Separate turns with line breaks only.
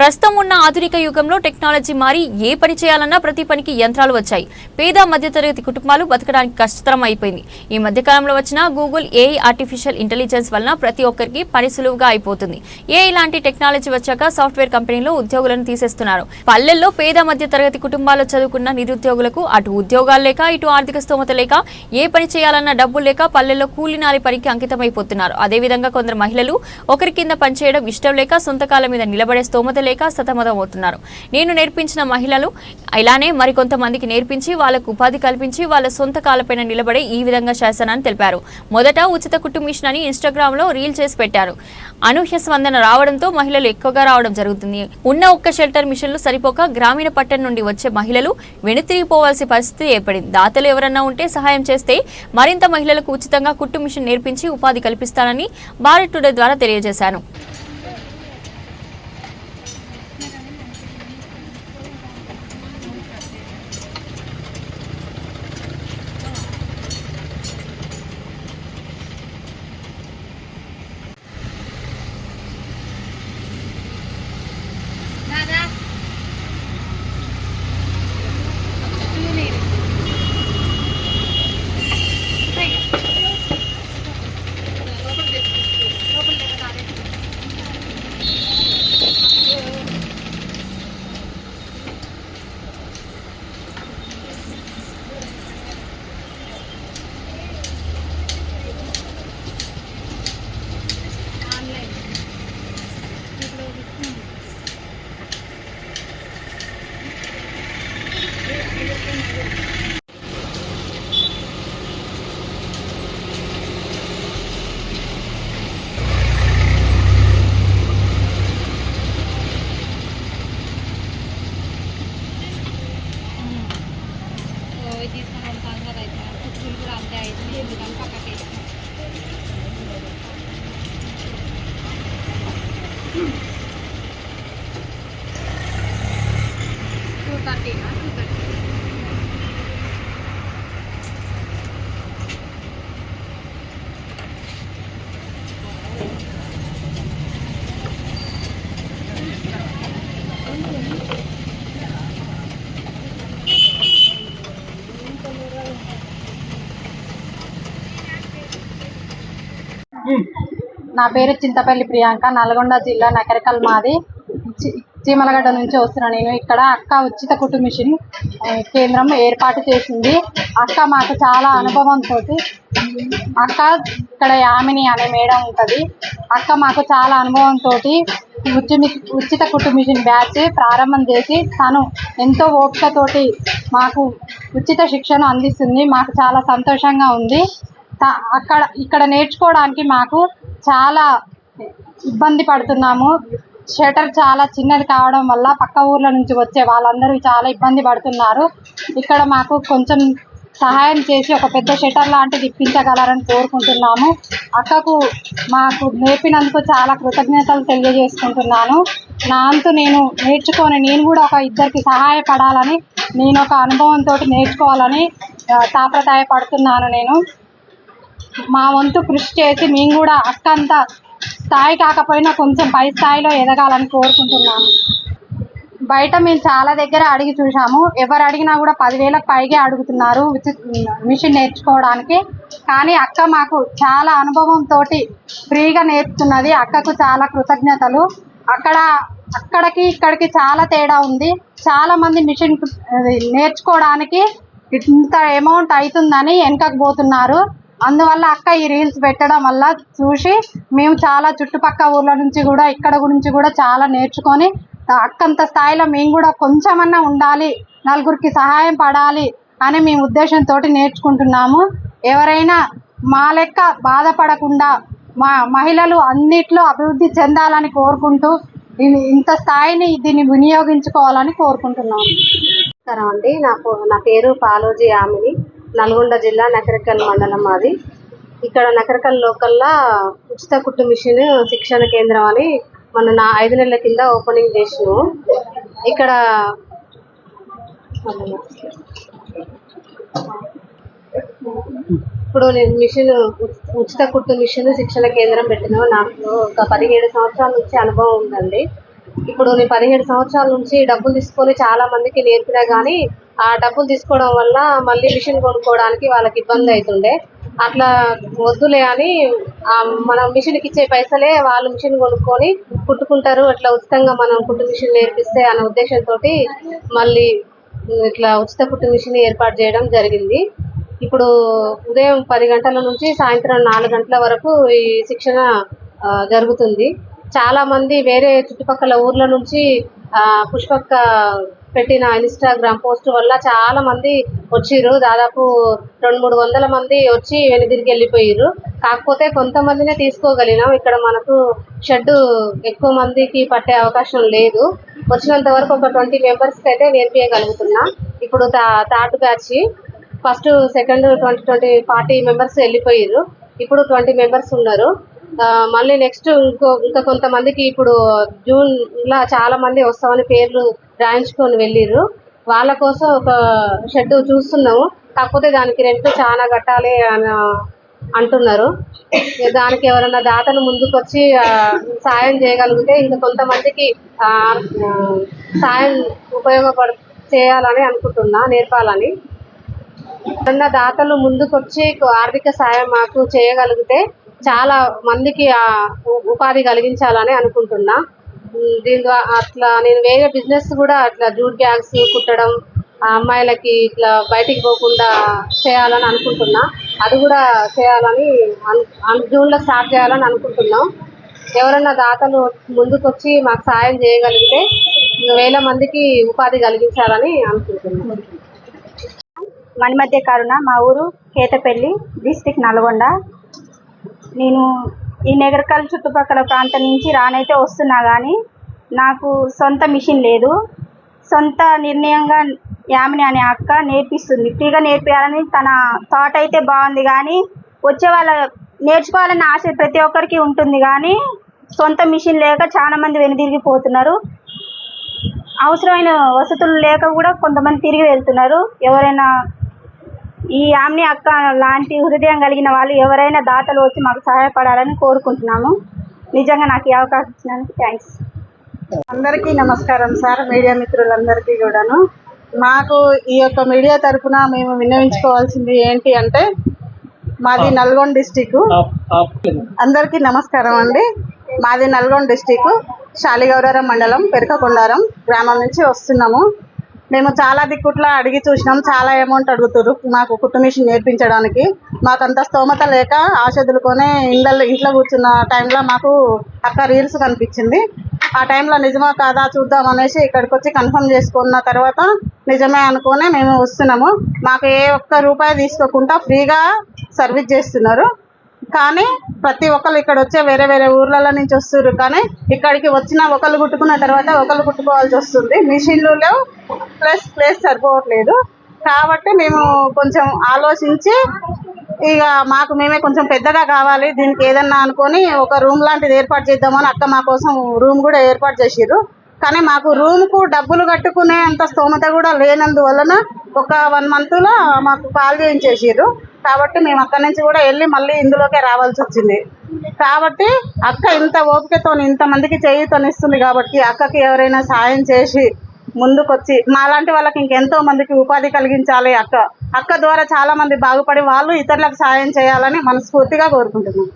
ప్రస్తుతం ఉన్న ఆధునిక యుగంలో టెక్నాలజీ మారి ఏ పని చేయాలన్నా ప్రతి పనికి యంత్రాలు వచ్చాయి. పేద మధ్యతరగతి కుటుంబాలు బతకడానికి కష్టతరం అయిపోయింది. ఈ మధ్యకాలంలో వచ్చిన గూగుల్ ఏఐ ఆర్టిఫిషియల్ ఇంటెలిజెన్స్ వలన ప్రతి ఒక్కరికి పని సులువుగా అయిపోతుంది. ఏఐ లాంటి టెక్నాలజీ వచ్చాక సాఫ్ట్వేర్ కంపెనీలు ఉద్యోగులను తీసేస్తున్నారు. పల్లెల్లో పేద మధ్యతరగతి కుటుంబాల్లో చదువుకున్న నిరుద్యోగులకు అటు ఉద్యోగాలు లేక ఇటు ఆర్థిక స్తోమత లేక ఏ పని చేయాలన్న డబ్బులు లేక పల్లెల్లో కూలినాలి పనికి అంకితమైపోతున్నారు. అదేవిధంగా కొందరు మహిళలు ఒకరి కింద పనిచేయడం ఇష్టం లేక సొంత మీద నిలబడే స్తోమత లేక సతమతమవుతున్నారు. నేను నేర్పించిన మహిళలు ఇలానే మరికొంతమందికి నేర్పించి వాళ్ళకు ఉపాధి కల్పించి వాళ్ళ సొంత కాలపైన నిలబడే ఈ విధంగా చేస్తానని తెలిపారు. మొదట ఉచిత కుట్టు మిషన్ అని ఇన్స్టాగ్రామ్లో రీల్ చేసి పెట్టారు. అనూహ్య స్పందన రావడంతో మహిళలు ఎక్కువగా రావడం జరుగుతుంది. ఉన్న ఒక్క షెల్టర్ మిషన్లు సరిపోక గ్రామీణ పట్టణం నుండి వచ్చే మహిళలు వెనుతిరిగిపోవాల్సిన పరిస్థితి ఏర్పడింది. దాతలు ఎవరన్నా ఉంటే సహాయం చేస్తే మరింత మహిళలకు ఉచితంగా కుట్టు మిషన్ నేర్పించి ఉపాధి కల్పిస్తానని భారత్ టుడే ద్వారా తెలియజేశాను
పోయి తీసుకొని ఉంటాను కదా అయితే కుర్చీలు కూడా అంతే అవుతుంది
నా పేరు చింతపల్లి ప్రియాంక నల్గొండ జిల్లా నకరికల్ మాది. చీమలగడ్డ నుంచి వస్తున్నాను నేను. ఇక్కడ అక్క ఉచిత కుటుంబిషన్ కేంద్రం ఏర్పాటు చేసింది. అక్క మాకు చాలా అనుభవంతో అక్క ఇక్కడ యామిని అనే మేడం ఉంటుంది. అక్క మాకు చాలా అనుభవంతో ఉచిత కుటుంబిషన్ బ్యాచ్ ప్రారంభం చేసి తను ఎంతో ఓపికతోటి మాకు ఉచిత శిక్షణ అందిస్తుంది. మాకు చాలా సంతోషంగా ఉంది. త- అక్కడ ఇక్కడ నేర్చుకోవడానికి మాకు చాలా ఇబ్బంది పడుతున్నాము. షటర్ చాలా చిన్నది కావడం వల్ల పక్క ఊర్ల నుంచి వచ్చే వాళ్ళందరూ చాలా ఇబ్బంది పడుతున్నారు. ఇక్కడ మాకు కొంచెం సహాయం చేసి ఒక పెద్ద షటర్ లాంటిది ఇప్పించగలరని కోరుకుంటున్నాము. అక్కకు మాకు నేర్పినందుకు చాలా కృతజ్ఞతలు తెలియజేసుకుంటున్నాను. నా అంతు నేను నేర్చుకొని నేను కూడా ఒక ఇద్దరికి సహాయపడాలని నేను ఒక అనుభవంతో నేర్చుకోవాలని తాపత్రయపడుతున్నాను నేను. మా వంతు కృషి చేసి మేము కూడా అక్కంత స్థాయి కాకపోయినా కొంచెం పై స్థాయిలో ఎదగాలని కోరుకుంటున్నాము. బయట మేము చాలా దగ్గర అడిగి చూసాము ఎవరు అడిగినా కూడా పదివేలకు పైగే అడుగుతున్నారు మిషన్ నేర్చుకోవడానికి. కానీ అక్క మాకు చాలా అనుభవంతో ఫ్రీగా నేర్పుతున్నది అక్కకు చాలా కృతజ్ఞతలు. అక్కడ అక్కడికి ఇక్కడికి చాలా తేడా ఉంది. చాలా మంది మిషన్ అది నేర్చుకోవడానికి ఇంత అమౌంట్ అవుతుందని వెనకకు పోతున్నారు. అందువల్ల అక్క ఈ రీల్స్ పెట్టడం వల్ల చూసి మేము చాలా చుట్టుపక్క ఊర్ల నుంచి కూడా ఇక్కడ గురించి కూడా చాలా నేర్చుకొని అక్కంత స్థాయిలో మేము కూడా కొంచెమన్నా ఉండాలి నలుగురికి సహాయం పడాలి అని మేము ఉద్దేశంతో నేర్చుకుంటున్నాము. ఎవరైనా మా లెక్క బాధపడకుండా మా మహిళలు అన్నిట్లో అభివృద్ధి చెందాలని కోరుకుంటూ ఇంత స్థాయిని దీన్ని వినియోగించుకోవాలని కోరుకుంటున్నాము.
నమస్కారం అండి. నాకు నా పేరు పాలోజీ ఆమిని నల్గొండ జిల్లా నకరకల్ మండలం మాది. ఇక్కడ నకరకల్ లోకల్లా ఉచిత కుట్టు మిషన్ శిక్షణ కేంద్రం అని మన నా ఐదు నెలల కింద ఓపెనింగ్ చేసినాము ఇక్కడ ఇప్పుడు నేను మిషన్ ఉచిత కుట్టు మిషన్ శిక్షణ కేంద్రం పెట్టినాము నాకు ఒక పదిహేడు సంవత్సరాల నుంచి అనుభవం ఉందండి. ఇప్పుడు నేను పదిహేడు సంవత్సరాల నుంచి డబ్బులు తీసుకొని చాలా మందికి నేర్పినా కానీ ఆ డబ్బులు తీసుకోవడం వల్ల మళ్ళీ మిషన్ కొనుక్కోవడానికి వాళ్ళకి ఇబ్బంది అవుతుండే అట్లా వద్దులే అని మనం మిషన్కి ఇచ్చే పైసలే వాళ్ళు మిషన్ కొనుక్కొని కుట్టుకుంటారు. అట్లా ఉచితంగా మనం కుట్టు మిషన్ నేర్పిస్తే అనే ఉద్దేశంతో మళ్ళీ ఇట్లా ఉచిత కుట్టు మిషన్ ఏర్పాటు చేయడం జరిగింది. ఇప్పుడు ఉదయం పది గంటల నుంచి సాయంత్రం నాలుగు గంటల వరకు ఈ శిక్షణ జరుగుతుంది. చాలా మంది వేరే చుట్టుపక్కల ఊర్ల నుంచి పుష్పక్క పెట్టిన ఇన్స్టాగ్రామ్ పోస్ట్ వల్ల చాలా మంది వచ్చిర్రు. దాదాపు రెండు మూడు వందల మంది వచ్చి వెనుదిరిగి వెళ్ళిపోయారు కాకపోతే కొంతమందినే తీసుకోగలిగినాం. ఇక్కడ మనకు షెడ్ ఎక్కువ మందికి పట్టే అవకాశం లేదు. వచ్చినంత వరకు ఒక ట్వంటీ మెంబర్స్కి అయితే నేర్పించగలుగుతున్నా ఇప్పుడు తా third batch first second twenty twenty forty members వెళ్ళిపోయారు ఇప్పుడు ట్వంటీ మెంబర్స్ ఉన్నారు. మళ్ళీ నెక్స్ట్ ఇంకో ఇంకా కొంతమందికి ఇప్పుడు జూన్లో చాలామంది చాలా మంది వస్తామని పేర్లు రాయించుకొని వెళ్ళిర్రు. వాళ్ళ కోసం ఒక షెడ్ చూస్తున్నాము. కాకపోతే దానికి రెంట్ చాలా కట్టాలి అని అంటున్నారు. దానికి ఎవరైనా దాతలు ముందుకొచ్చి సాయం చేయగలిగితే ఇంకా కొంతమందికి సాయం ఉపయోగపడ చేయాలని అనుకుంటున్నా నేర్పాలని. ఎవరన్నా దాతలు ముందుకొచ్చి ఆర్థిక సాయం మాకు చేయగలిగితే చాలా మందికి ఉపాధి కలిగించాలని అనుకుంటున్నా. దీని ద్వారా అట్లా నేను వేరే బిజినెస్ కూడా అట్లా జూట్ బ్యాగ్స్ కుట్టడం అమ్మాయిలకి ఇట్లా బయటికి పోకుండా చేయాలని అనుకుంటున్నా. అది కూడా చేయాలని జూన్లో స్టార్ట్ చేయాలని అనుకుంటున్నాం. ఎవరన్నా దాతలు ముందుకొచ్చి మాకు సాయం చేయగలిగితే వేల మందికి ఉపాధి కలిగించాలని అనుకుంటున్నాం.
మణిమధ్య కరుణ మా ఊరు కేతపల్లి డిస్టిక్ నల్గొండ. నేను ఈ నగరకల్ చుట్టుపక్కల ప్రాంతం నుంచి రానైతే వస్తున్నా కానీ నాకు సొంత మిషన్ లేదు. సొంత నిర్ణయంగా యామిని అనే అక్క నేర్పిస్తుంది. ఫ్రీగా నేర్పించాలని తన థాట్ అయితే బాగుంది కానీ వచ్చే వాళ్ళ నేర్చుకోవాలన్న ఆశ ప్రతి ఒక్కరికి ఉంటుంది కానీ సొంత మిషన్ లేక చాలా మంది వెనుదిరిగిపోతున్నారు. అవసరమైన వసతులు లేక కూడా కొంతమంది తిరిగి వెళ్తున్నారు. ఎవరైనా ఈ ఆమ్ని అక్క లాంటి హృదయం కలిగిన వాళ్ళు ఎవరైనా దాతలు వచ్చి మాకు సహాయపడాలని కోరుకుంటున్నాము. నిజంగా నాకు ఈ అవకాశం ఇచ్చినందుకు థ్యాంక్స్
అందరికీ నమస్కారం సార్ మీడియా మిత్రులందరికీ కూడాను. మాకు ఈ యొక్క మీడియా తరఫున మేము విన్నవించుకోవాల్సింది ఏంటి అంటే మాది నల్గొండ డిస్టిక్. అందరికీ నమస్కారం అండి. మాది నల్గొండ డిస్టిక్ శాలిగౌరవరం మండలం పెరకకొండారం గ్రామం నుంచి వస్తున్నాము. మేము చాలా దిక్కుట్లా అడిగి చూసినాం చాలా అమౌంట్ అడుగుతారు మాకు కుట్టు మిషన్ నేర్పించడానికి. మాకు అంత స్తోమత లేక ఆశదులుకొని ఇండ్లలో ఇంట్లో కూర్చున్న టైంలో మాకు అక్క రీల్స్ కనిపించింది. ఆ టైంలో నిజమా కాదా చూద్దాం అనేసి ఇక్కడికి వచ్చి కన్ఫర్మ్ చేసుకున్న తర్వాత నిజమే అనుకునే మేము వస్తున్నాము. మాకు ఏ ఒక్క రూపాయి తీసుకోకుండా ఫ్రీగా సర్వీస్ చేస్తున్నారు. కానీ ప్రతి ఒక్కరు ఇక్కడ వచ్చే వేరే వేరే ఊర్లలో నుంచి వస్తున్నారు. కానీ ఇక్కడికి వచ్చిన ఒకళ్ళు కుట్టుకున్న తర్వాత ఒకళ్ళు కుట్టుకోవాల్సి వస్తుంది. మిషన్లు లేవు. ప్లస్ ప్లేస్ సరిపోవట్లేదు. కాబట్టి మేము కొంచెం ఆలోచించి ఇక మాకు మేమే కొంచెం పెద్దగా కావాలి. దీనికి ఏదన్నా అనుకొని ఒక రూమ్ లాంటిది ఏర్పాటు చేద్దామని అక్క మా కోసం రూమ్ కూడా ఏర్పాటు చేసిర్రు. కానీ మాకు రూమ్కు డబ్బులు కట్టుకునే అంత స్తోమత కూడా లేనందువలన ఒక వన్ మంత్లో మాకు కాల్ చేయించేసిర్రు. కాబట్టి మేము అక్కడి నుంచి కూడా వెళ్ళి మళ్ళీ ఇందులోకే రావాల్సి వచ్చింది. కాబట్టి అక్క ఇంత ఓపికతో ఇంతమందికి చేయితోనిస్తుంది కాబట్టి అక్కకి ఎవరైనా సాయం చేసి ముందుకొచ్చి మాలాంటి వాళ్ళకి ఇంకెంతో మందికి ఉపాధి కలిగించాలి అక్క. అక్క ద్వారా చాలా మంది బాగుపడి వాళ్ళు ఇతరులకు సాయం చేయాలని మనస్ఫూర్తిగా కోరుకుంటున్నాం.